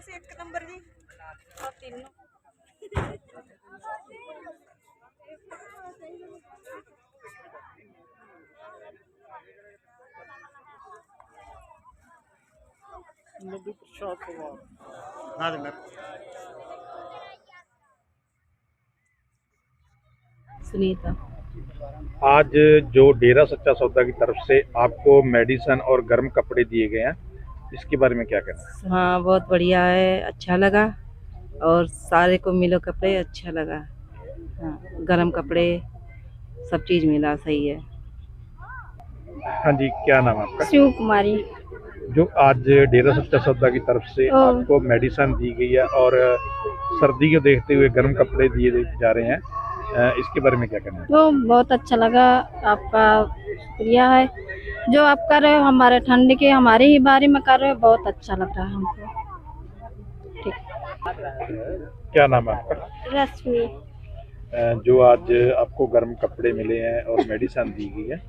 ਅਸੀਂ ਇੱਕ ਨੰਬਰ ਜੀ ਆ ਤਿੰਨ ਨਦੀ ਪ੍ਰਸ਼ਾਦ ਪਵਾਰ हाँ मैं सुनीता आज जो डेरा सच्चा सौदा की तरफ से आपको मेडिसन और गर्म कपड़े दिए गए हैं इसके बारे में क्या कहना है? हाँ बहुत बढ़िया है अच्छा लगा। और सारे को मिलो कपड़े अच्छा लगा। हाँ गरम कपड़े सब चीज़ मिला सही है। हाँ जी क्या नाम आपका? शिव कुमारी। जो आज डेरा सच्चा सौदा की तरफ़ से आपको मेडिसन दी गई है और सर्दी को देखते हुए गर्म कपड़े दिए जा रहे हैं। इसके बारे में क्या कहना है? तो बहुत अच्छा लगा आपका शुक्रिया है। जो आप कर रहे हो हमारे ठंड के हमारे ही बारे में कर रहे हो बहुत अच्छा लग रहा है हमको ठीक क्या नाम है आपका रश्मि अ, जो आज आपको गर्म कपड़े मिले हैं और मेडिसन दी गई है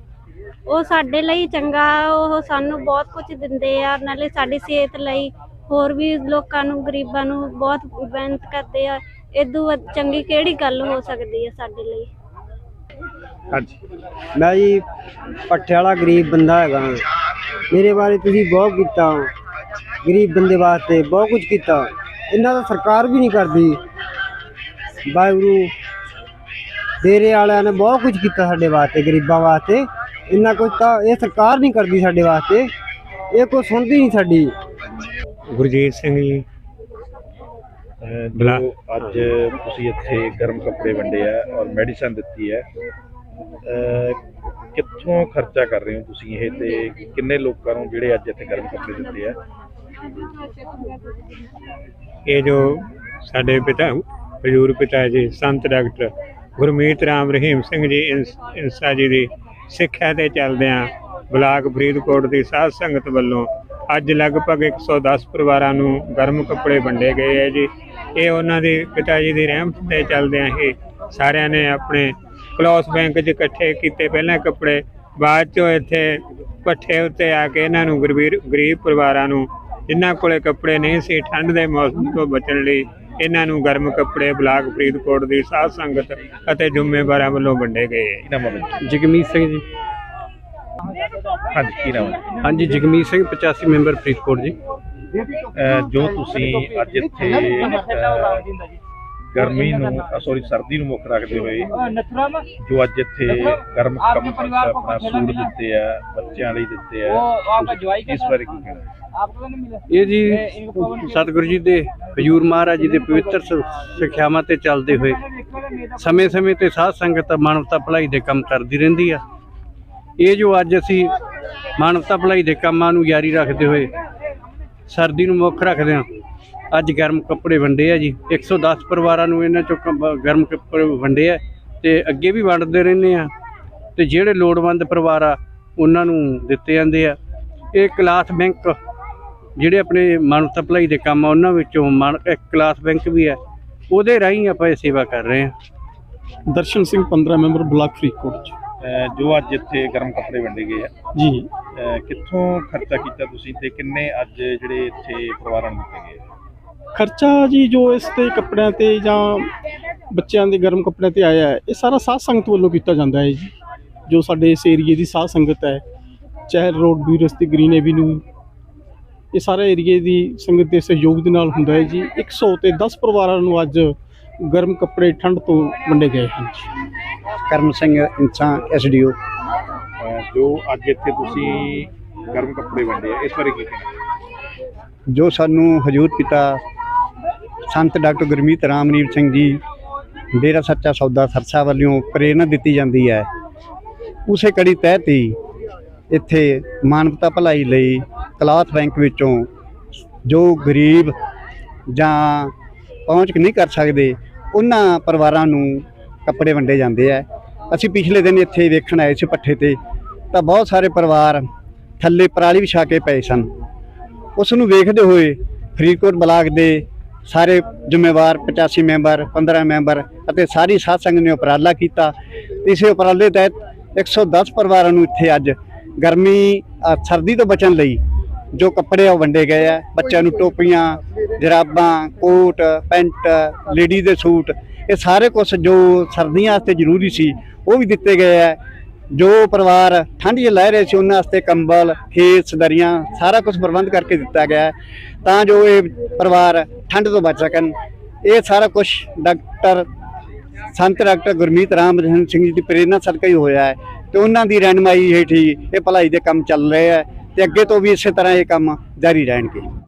ਉਹ ਸਾਡੇ ਲਈ ਚੰਗਾ ਉਹ ਸਾਨੂੰ ਬਹੁਤ ਕੁਝ ਦਿੰਦੇ ਆ ਨਾਲੇ ਸਾਡੀ ਸਿਹਤ ਲਈ ਹੋਰ ਵੀ ਲੋਕਾਂ ਨੂੰ ਗਰੀਬਾਂ ਨੂੰ ਬਹੁਤ ਮਿਹਨਤ ਕਰਦੇ ਆ ਇਦੋਂ ਵੱਧ ਚੰਗੀ ਕਿਹੜੀ ਗੱਲ ਹੋ ਸਕਦੀ ਹੈ ਸਾਡੇ ਲਈ जी ਮੈਂ ਜੀ ਪੱਠੇ ਵਾਲਾ ਗਰੀਬ ਬੰਦਾ ਹੈਗਾ। ਮੇਰੇ ਬਾਰੇ ਤੁਸੀਂ ਬਹੁਤ ਕੀਤਾ। ਗਰੀਬ ਬੰਦੇ ਵਾਸਤੇ ਬਹੁਤ ਕੁਝ ਕੀਤਾ। ਇਹਨਾਂ ਦਾ ਸਰਕਾਰ ਵੀ ਨਹੀਂ ਕਰਦੀ। ਵਾਹਿਗੁਰੂ ਡੇਰੇ ਵਾਲਿਆਂ ਨੇ ਬਹੁਤ ਕੁਝ ਕੀਤਾ ਸਾਡੇ ਵਾਸਤੇ ਗਰੀਬਾਂ ਵਾਸਤੇ। ਇੰਨਾ ਕੁਝ ਤਾਂ ਇਹ ਸਰਕਾਰ ਨਹੀਂ ਕਰਦੀ ਸਾਡੇ ਵਾਸਤੇ। ਇਹ ਕੋਈ ਸੁਣਦੀ ਨਹੀਂ ਸਾਡੀ। ਗੁਰਜੀਤ ਸਿੰਘ ਜੀ ਜੋ ਅੱਜ ਤੁਸੀਂ ਇੱਥੇ ਗਰਮ ਕੱਪੜੇ ਵੰਡੇ ਆ ਔਰ ਮੈਡੀਸਨ ਦਿੱਤੀ ਹੈ ਕਿੱਥੋਂ ਖਰਚਾ ਕਰ ਰਹੇ ਹੋ ਤੁਸੀਂ ਇਹ ਤੇ ਕਿੰਨੇ ਲੋਕਾਂ ਨੂੰ ਜਿਹੜੇ ਅੱਜ ਇੱਥੇ ਗਰਮ ਕੱਪੜੇ ਦਿੱਤੇ ਆ? ਇਹ ਜੋ ਸਾਡੇ ਪਿਤਾ, ਹਜੂਰ ਪਿਤਾ ਜੀ, ਸੰਤ ਡਾਕਟਰ ਗੁਰਮੀਤ ਰਾਮ ਰਹੀਮ ਸਿੰਘ ਜੀ ਇੰਸ- ਇੰਸਾ ਜੀ ਦੀ ਸਿੱਖਿਆ ਤੇ ਚੱਲਦਿਆਂ ਬਲਾਕ ਫਰੀਦਕੋਟ ਦੀ ਸਾਧ ਸੰਗਤ ਵੱਲੋਂ ਅੱਜ ਲਗਭਗ 110 ਪਰਿਵਾਰਾਂ ਨੂੰ ਗਰਮ ਕੱਪੜੇ ਵੰਡੇ ਗਏ ਹੈ ਜੀ। ਇਹ ਉਹਨਾਂ ਦੇ ਪਿਤਾ ਜੀ ਦੀ ਰਹਿਮਤ ਤੇ ਚੱਲਦਿਆਂ ਹੀ ਸਾਰਿਆਂ ਨੇ ਆਪਣੇ ਕਲੋਸ ਬੈਂਕ 'ਚ ਇਕੱਠੇ ਕੀਤੇ ਪਹਿਲਾਂ ਕੱਪੜੇ ਬਾਅਦ 'ਚੋਂ ਇੱਥੇ ਪੱਠੇ ਉੱਤੇ ਆ ਕੇ ਇਹਨਾਂ ਨੂੰ ਗਰੀਬ ਗਰੀਬ ਪਰਿਵਾਰਾਂ ਨੂੰ ਜਿਨ੍ਹਾਂ ਕੋਲੇ ਕੱਪੜੇ ਨਹੀਂ ਸੀ ਠੰਡ ਦੇ ਮੌਸਮ ਤੋਂ ਬਚਣ ਲਈ ਇਹਨਾਂ ਨੂੰ ਗਰਮ ਕੱਪੜੇ ਬਲਾਕ ਫਰੀਦਕੋਟ ਦੀ ਸਾਧ ਸੰਗਤ ਅਤੇ ਜ਼ਿੰਮੇਵਾਰਾਂ ਵੱਲੋਂ ਵੰਡੇ ਗਏ? ਜਗਮੀਤ ਸਿੰਘ ਜੀ। ਹਾਂਜੀ ਕੀ ਨਾਮ ਹੈ ਹਾਂਜੀ ਜਗਮੀਤ ਸਿੰਘ 85 ਮੈਂਬਰ ਫਰੀਦਕੋਟ ਜੀ। ਜੋ ਤੁਸੀਂ ਅੱਜ ਇੱਥੇ ਗਰਮੀ ਨੂੰ ਸੌਰੀ ਸਰਦੀ ਨੂੰ ਮੁੱਖ ਰੱਖਦੇ ਹੋਏ ਜੋ ਅੱਜ ਇੱਥੇ ਗਰਮ ਕੰਮ ਆਪਣਾ ਸੂਟ ਦਿੱਤੇ ਆ ਬੱਚਿਆਂ ਲਈ ਦਿੱਤੇ ਆ। ਇਸ ਬਾਰੇ ਕੀ ਕਹਿਣਾ? ਇਹ ਜੀ ਸਤਿਗੁਰੂ ਜੀ ਦੇ ਹਜੂਰ ਮਹਾਰਾਜ ਜੀ ਦੇ ਪਵਿੱਤਰ ਸਿੱਖਿਆਵਾਂ ਤੇ ਚੱਲਦੇ ਹੋਏ। ਸਮੇਂ-ਸਮੇਂ ਤੇ ਸਾਧ ਸੰਗਤ ਮਾਨਵਤਾ ਭਲਾਈ ਦੇ ਕੰਮ ਕਰਦੀ ਰਹਿੰਦੀ ਆ। ਇਹ ਜੋ ਅੱਜ ਅਸੀਂ ਮਾਨਵਤਾ ਭਲਾਈ ਦੇ ਕੰਮਾਂ ਨੂੰ ਜਾਰੀ ਰੱਖਦੇ ਹੋਏ ਸਰਦੀ ਨੂੰ ਮੁੱਖ ਰੱਖਦੇ ਹਾਂ। ਅੱਜ ਗਰਮ ਕੱਪੜੇ ਵੰਡੇ ਆ ਜੀ। 110 ਪਰਿਵਾਰਾਂ ਨੂੰ ਇਹਨਾਂ ਚੋਂ ਗਰਮ ਕੱਪੜੇ ਵੰਡੇ ਆ ਤੇ ਅੱਗੇ ਵੀ ਵੰਡਦੇ ਰਹਿੰਦੇ ਆ। ਤੇ ਜਿਹੜੇ ਲੋੜਵੰਦ ਪਰਿਵਾਰ ਆ ਉਹਨਾਂ ਨੂੰ ਦਿੱਤੇ ਜਾਂਦੇ ਆ। ਇਹ ਕਲਾਸ ਬੈਂਕ ਜਿਹੜੇ ਆਪਣੇ ਮਾਨਵਤਾ ਭਲਾਈ ਦੇ ਕੰਮ ਆ ਉਹਨਾਂ ਵਿੱਚੋਂ ਮਾਨ ਇੱਕ ਕਲਾਸ ਬੈਂਕ ਵੀ ਹੈ ਉਹਦੇ ਰਾਹੀਂ ਆਪਾਂ ਇਹ ਸੇਵਾ ਕਰ ਰਹੇ ਹਾਂ ਦਰਸ਼ਨ ਸਿੰਘ 15 ਮੈਂਬਰ ਬਲਾਕ ਫਰੀਦਕੋਟ ਚ। ਜੋ ਅੱਜ ਇੱਥੇ ਗਰਮ ਕੱਪੜੇ ਵੰਡੇ ਗਏ ਆ। ਜੀ। ਕਿੱਥੋਂ ਖਰਚਾ ਕੀਤਾ ਤੁਸੀਂ ਤੇ ਕਿੰਨੇ ਅੱਜ ਜਿਹੜੇ ਇੱਥੇ ਪਰਿਵਾਰਾਂ ਨੂੰ ਦਿੱਤੇ ਗਏ ਆ? ਖਰਚਾ ਜੀ ਜੋ ਇਸ ਤੇ ਕੱਪੜਿਆਂ ਤੇ ਜਾਂ ਬੱਚਿਆਂ ਦੇ ਗਰਮ ਕੱਪੜਿਆਂ ਤੇ ਆਇਆ ਹੈ ਇਹ ਸਾਰਾ ਸਾਧ ਸੰਗਤ ਵੱਲੋਂ ਕੀਤਾ ਜਾਂਦਾ ਹੈ ਜੀ। ਜੋ ਸਾਡੇ ਇਸ ਏਰੀਏ ਦੀ ਸਾਧ ਸੰਗਤ ਹੈ ਚਹਿਲ ਰੋਡ ਬਿਊਰਸ ਤੇ ਗ੍ਰੀਨ ਐਵੀਨਿਊ ਇਹ ਸਾਰੇ ਏਰੀਏ ਦੀ ਸੰਗਤ ਦੇ ਸਹਿਯੋਗ ਦੇ ਨਾਲ ਹੁੰਦਾ ਹੈ ਜੀ। 100 ਤੇ 10 ਪਰਿਵਾਰਾਂ ਨੂੰ ਅੱਜ ਗਰਮ ਕੱਪੜੇ ਠੰਡ ਤੋਂ ਵੰਡੇ ਗਏ ਹਨ ਜੀ। ਕਰਮ ਸਿੰਘ ਇੰਸਾਂ ਐਸਡੀਓ ਜੋ ਅੱਜ ਇੱਥੇ ਤੁਸੀਂ ਗਰਮ ਕੱਪੜੇ ਵੰਡੇ ਆ ਇਸ ਬਾਰੇ ਕੀ ਕਹਿਣਾ? ਜੋ ਸਾਨੂੰ ਹਜੂਰ ਪਿਤਾ ਸੰਤ ਡਾਕਟਰ ਗੁਰਮੀਤ ਰਾਮਨੀਤ ਸਿੰਘ ਜੀ, ਡੇਰਾ ਸੱਚਾ ਸੌਦਾ ਸਰਸਾ ਵੱਲੋਂ ਪ੍ਰੇਰਣਾ ਦਿੱਤੀ ਜਾਂਦੀ ਹੈ। ਉਸੇ ਕੜੀ ਤਹਿਤ ਹੀ ਇੱਥੇ ਮਾਨਵਤਾ ਭਲਾਈ ਲਈ ਕਲਾਥ ਬੈਂਕ ਵਿੱਚੋਂ ਜੋ ਗਰੀਬ ਜਾਂ ਪਹੁੰਚ ਨਹੀਂ ਕਰ ਸਕਦੇ, ਉਹਨਾਂ ਪਰਿਵਾਰਾਂ ਨੂੰ ਕੱਪੜੇ ਵੰਡੇ ਜਾਂਦੇ ਆ। ਅਸੀਂ ਪਿਛਲੇ ਦਿਨ ਇੱਥੇ ਵੇਖਣ ਆਏ ਸੀ ਪੱਠੇ ਤੇ, ਤਾਂ ਬਹੁਤ ਸਾਰੇ ਪਰਿਵਾਰ ਥੱਲੇ ਪਰਾਲੀ ਵਿਛਾ ਕੇ ਪਏ ਸਨ। ਉਸ ਨੂੰ ਵੇਖਦੇ ਹੋਏ ਫਰੀਦਕੋਟ ਬਲਾਕ ਦੇ ਸਾਰੇ ਜ਼ਿੰਮੇਵਾਰ 85 ਮੈਂਬਰ 15 ਮੈਂਬਰ ਅਤੇ ਸਾਰੀ ਸਾਧ ਸੰਗਤ ਨੇ ਉਪਰਾਲਾ ਕੀਤਾ। ਇਸੇ ਉਪਰਾਲੇ ਤਹਿਤ 110 ਪਰਿਵਾਰਾਂ ਨੂੰ ਇੱਥੇ ਅੱਜ ਗਰਮੀ ਸਰਦੀ ਤੋਂ ਬਚਣ ਲਈ ਜੋ ਕੱਪੜੇ ਆ ਉਹ ਵੰਡੇ ਗਏ ਆ। ਬੱਚਿਆਂ ਨੂੰ ਟੋਪੀਆਂ, ਜਰਾਬਾਂ, ਕੋਟ, ਪੈਂਟ, ਲੇਡੀ ਦੇ ਸੂਟ, ਇਹ ਸਾਰੇ ਕੁਝ ਜੋ ਸਰਦੀਆਂ ਵਾਸਤੇ ਜ਼ਰੂਰੀ ਸੀ, ਉਹ ਵੀ ਦਿੱਤੇ ਗਏ ਆ। ਜੋ ਪਰਿਵਾਰ ਠੰਡ 'ਚ ਲੈ ਰਹੇ ਸੀ, ਉਹਨਾਂ ਵਾਸਤੇ ਕੰਬਲ, ਖੇਤ ਦਰੀਆਂ ਸਾਰਾ ਕੁਝ ਪ੍ਰਬੰਧ ਕਰਕੇ ਦਿੱਤਾ ਗਿਆ ਹੈ। ਤਾਂ ਜੋ ਇਹ ਪਰਿਵਾਰ ਠੰਡ ਤੋਂ ਬਚ ਸਕਣ। ਇਹ ਸਾਰਾ ਕੁਝ ਡਾਕਟਰ, ਸੰਤ ਡਾਕਟਰ ਗੁਰਮੀਤ ਰਾਮ ਸਿੰਘ ਜੀ ਦੀ ਪ੍ਰੇਰਣਾ ਸਦਕਾ ਹੀ ਹੋਇਆ ਹੈ ਤੇ ਉਹਨਾਂ ਦੀ ਰਹਿਨਮਾਈ ਹੇਠ ਹੀ ਇਹ ਭਲਾਈ ਦੇ ਕੰਮ ਚੱਲ ਰਹੇ ਹੈ ਤੇ ਅੱਗੇ ਤੋਂ ਵੀ ਇਸੇ ਤਰ੍ਹਾਂ ਇਹ ਕੰਮ ਜਾਰੀ ਰਹਿਣਗੇ।